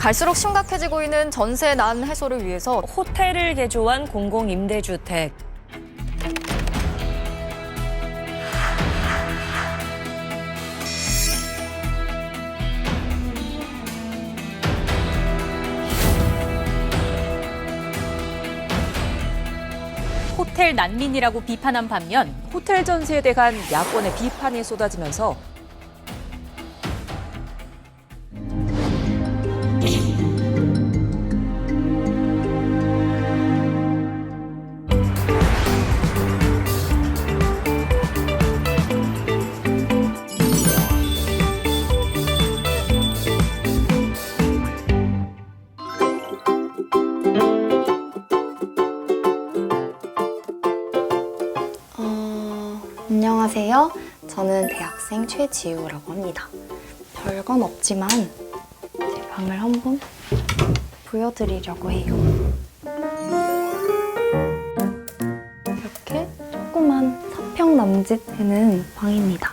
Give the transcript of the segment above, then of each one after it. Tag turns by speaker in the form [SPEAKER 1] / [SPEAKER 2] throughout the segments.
[SPEAKER 1] 갈수록 심각해지고 있는 전세 난 해소를 위해서
[SPEAKER 2] 호텔을 개조한 공공임대주택.
[SPEAKER 3] 호텔 난민이라고 비판한 반면 호텔 전세에 대한 야권의 비판이 쏟아지면서
[SPEAKER 4] 저는 대학생 최지우라고 합니다. 별건 없지만 제 방을 한번 보여드리려고 해요. 이렇게 조그만 사평 남짓 되는 방입니다.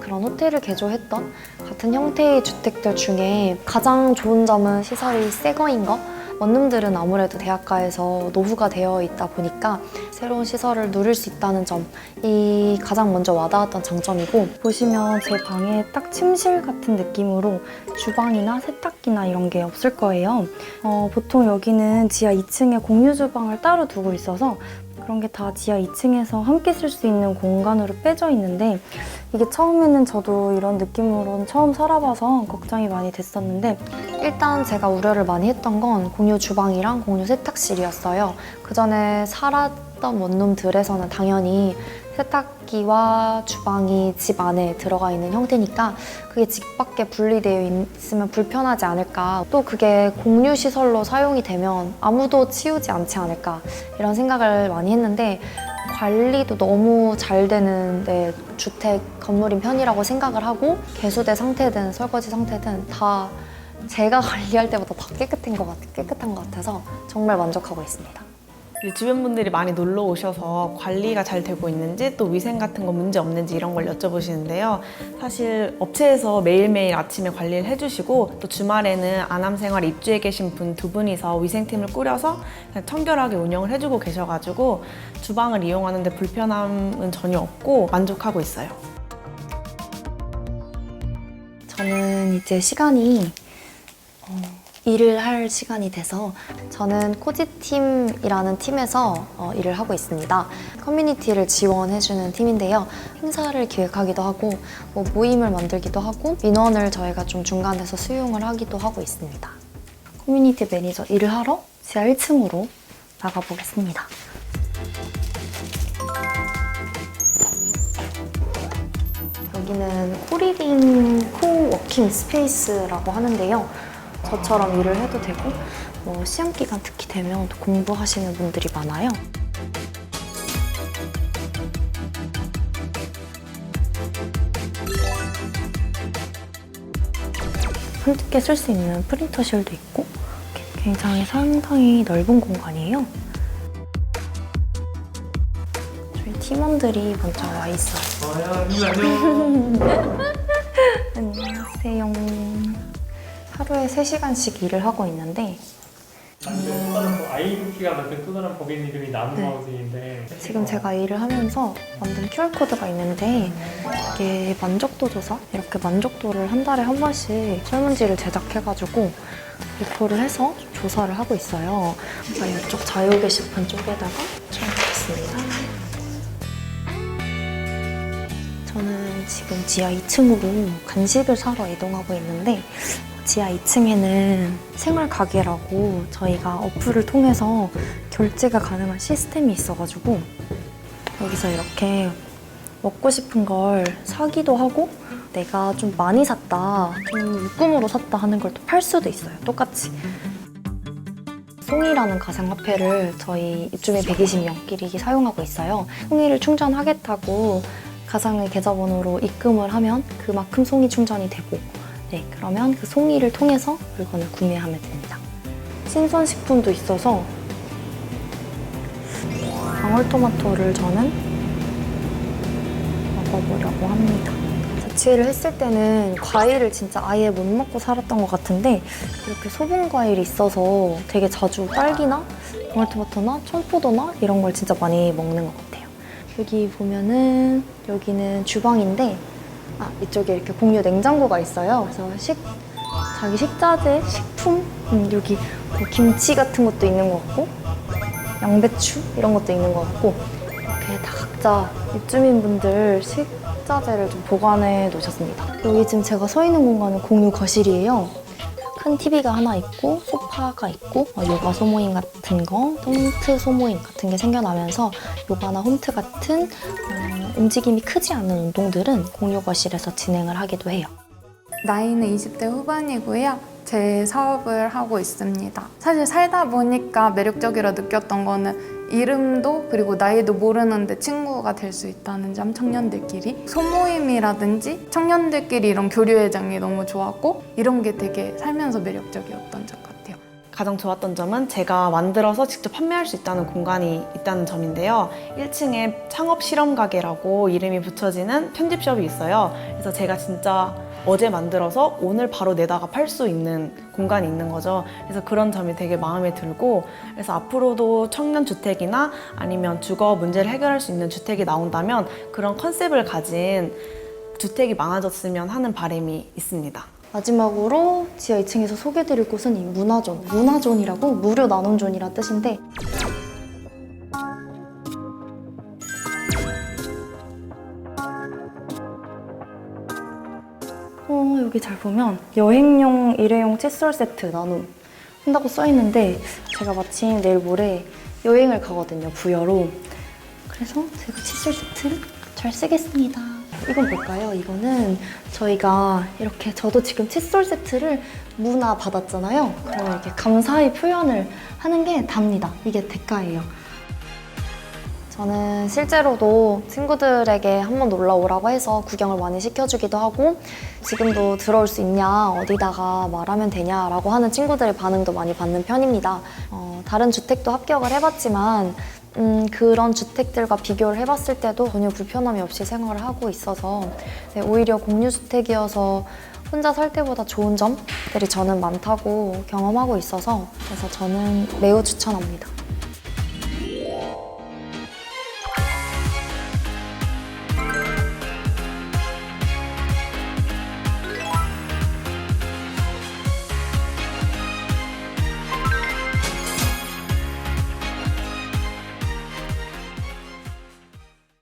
[SPEAKER 4] 그런 호텔을 개조했던 같은 형태의 주택들 중에 가장 좋은 점은 시설이 새 거인 거. 원룸들은 아무래도 대학가에서 노후가 되어 있다 보니까 새로운 시설을 누릴 수 있다는 점이 가장 먼저 와닿았던 장점이고 보시면 제 방에 딱 침실 같은 느낌으로 주방이나 세탁기나 이런 게 없을 거예요. 어, 보통 여기는 지하 2층에 공유 주방을 따로 두고 있어서 그런 게 다 지하 2층에서 함께 쓸 수 있는 공간으로 빼져 있는데 이게 처음에는 저도 이런 느낌으로는 처음 살아봐서 걱정이 많이 됐었는데 일단 제가 우려를 많이 했던 건 공유 주방이랑 공유 세탁실이었어요. 그 전에 살았던 원룸들에서는 당연히 세탁기와 주방이 집 안에 들어가 있는 형태니까 그게 집 밖에 분리되어 있으면 불편하지 않을까. 또 그게 공유 시설로 사용이 되면 아무도 치우지 않지 않을까. 이런 생각을 많이 했는데 관리도 너무 잘 되는 네, 주택 건물인 편이라고 생각을 하고 개수대 상태든 설거지 상태든 다 제가 관리할 때보다 더 깨끗한 것, 같, 깨끗한 것 같아서 정말 만족하고 있습니다.
[SPEAKER 5] 주변 분들이 많이 놀러 오셔서 관리가 잘 되고 있는지 또 위생 같은 거 문제 없는지 이런 걸 여쭤보시는데요. 사실 업체에서 매일매일 아침에 관리를 해주시고 또 주말에는 안암 생활 입주해 계신 분 두 분이서 위생팀을 꾸려서 청결하게 운영을 해주고 계셔가지고 주방을 이용하는데 불편함은 전혀 없고 만족하고 있어요.
[SPEAKER 4] 저는 이제 시간이 어, 일을 할 시간이 돼서 저는 코지팀이라는 팀에서 어, 일을 하고 있습니다. 커뮤니티를 지원해주는 팀인데요. 행사를 기획하기도 하고 뭐 모임을 만들기도 하고 민원을 저희가 좀 중간에서 수용을 하기도 하고 있습니다. 커뮤니티 매니저 일을 하러 지하 1층으로 나가보겠습니다. 여기는 코리빙 코워킹 스페이스라고 하는데요. 저처럼 일을 해도 되고 뭐 시험 기간 특히 되면 또 공부하시는 분들이 많아요. 함께 쓸수 있는 프린터실도 있고 굉장히 상당히 넓은 공간이에요. 저희 팀원들이 먼저 와 있어요. 안녕 하루에 3시간씩 일을 하고 있는데
[SPEAKER 6] 또 다른 뭐 만든 또 다른 법인 이름이 나무마우스인데
[SPEAKER 4] 지금 제가 일을 하면서 만든 QR코드가 있는데 이게 만족도 조사? 이렇게 만족도를 한 달에 한 번씩 설문지를 제작해가지고 리포를 해서 조사를 하고 있어요. 자, 이쪽 자유 게시판 쪽에다가 적어보겠습니다. 지금 지하 2층으로 간식을 사러 이동하고 있는데 지하 2층에는 생활 가게라고 저희가 어플을 통해서 결제가 가능한 시스템이 있어가지고 여기서 이렇게 먹고 싶은 걸 사기도 하고 내가 좀 많이 샀다, 좀 묶음으로 샀다 하는 걸 또 팔 수도 있어요. 똑같이. 송이라는 가상화폐를 저희 입주민 120명끼리 사용하고 있어요. 송이를 충전하겠다고 가상의 계좌번호로 입금을 하면 그만큼 송이 충전이 되고 네, 그러면 그 송이를 통해서 물건을 구매하면 됩니다. 신선식품도 있어서 방울토마토를 저는 먹어보려고 합니다. 자취를 했을 때는 과일을 진짜 아예 못 먹고 살았던 것 같은데 이렇게 소분 과일이 있어서 되게 자주 딸기나 방울토마토나 청포도나 이런 걸 진짜 많이 먹는 것 같아요. 여기 보면은 여기는 주방인데 아 이쪽에 이렇게 공유 냉장고가 있어요. 그래서 식 자기 식자재, 식품 음, 여기 뭐 김치 같은 것도 있는 것 같고 양배추 이런 것도 있는 것 같고 이렇게 다 각자 입주민분들 식자재를 좀 보관해 놓으셨습니다. 여기 지금 제가 서 있는 공간은 공유 거실이에요. 큰 TV가 하나 있고 소파가 있고 어, 요가 소모임 같은 거, 홈트 소모임 같은 게 생겨나면서 요가나 홈트 같은 음, 움직임이 크지 않은 운동들은 공유 거실에서 진행을 하기도 해요.
[SPEAKER 7] 나이는 20대 후반이고요. 제 사업을 하고 있습니다. 사실 살다 보니까 매력적이라 느꼈던 거는 이름도 그리고 나이도 모르는데 친구가 될 수 있다는 점 청년들끼리 소모임이라든지 청년들끼리 이런 교류회장이 너무 좋았고 이런 게 되게 살면서 매력적이었던 것 같아요.
[SPEAKER 5] 가장 좋았던 점은 제가 만들어서 직접 판매할 수 있다는 공간이 있다는 점인데요. 1층에 창업 실험 가게라고 이름이 붙여지는 편집숍이 있어요. 그래서 제가 진짜 어제 만들어서 오늘 바로 내다가 팔 수 있는 공간이 있는 거죠. 그래서 그런 점이 되게 마음에 들고 그래서 앞으로도 청년 주택이나 아니면 주거 문제를 해결할 수 있는 주택이 나온다면 그런 컨셉을 가진 주택이 많아졌으면 하는 바람이 있습니다.
[SPEAKER 4] 마지막으로 지하 2층에서 소개드릴 곳은 이 문화존. 문화존이라고 무료 나눔존이라 뜻인데 어, 여기 잘 보면 여행용 일회용 칫솔 세트 나눔 한다고 써 있는데 제가 마침 내일 모레 여행을 가거든요 부여로. 그래서 제가 칫솔 세트를 잘 쓰겠습니다. 이건 뭘까요? 이거는 저희가 이렇게 저도 지금 칫솔 세트를 문화 받았잖아요. 그러면 이렇게 감사의 표현을 하는 게 답니다. 이게 대가예요 저는 실제로도 친구들에게 한번 놀러 오라고 해서 구경을 많이 시켜주기도 하고 지금도 들어올 수 있냐 어디다가 말하면 되냐라고 하는 친구들의 반응도 많이 받는 편입니다. 어, 다른 주택도 합격을 해봤지만 음, 그런 주택들과 비교를 해봤을 때도 전혀 불편함이 없이 생활을 하고 있어서 네, 오히려 공유주택이어서 혼자 살 때보다 좋은 점들이 저는 많다고 경험하고 있어서 그래서 저는 매우 추천합니다.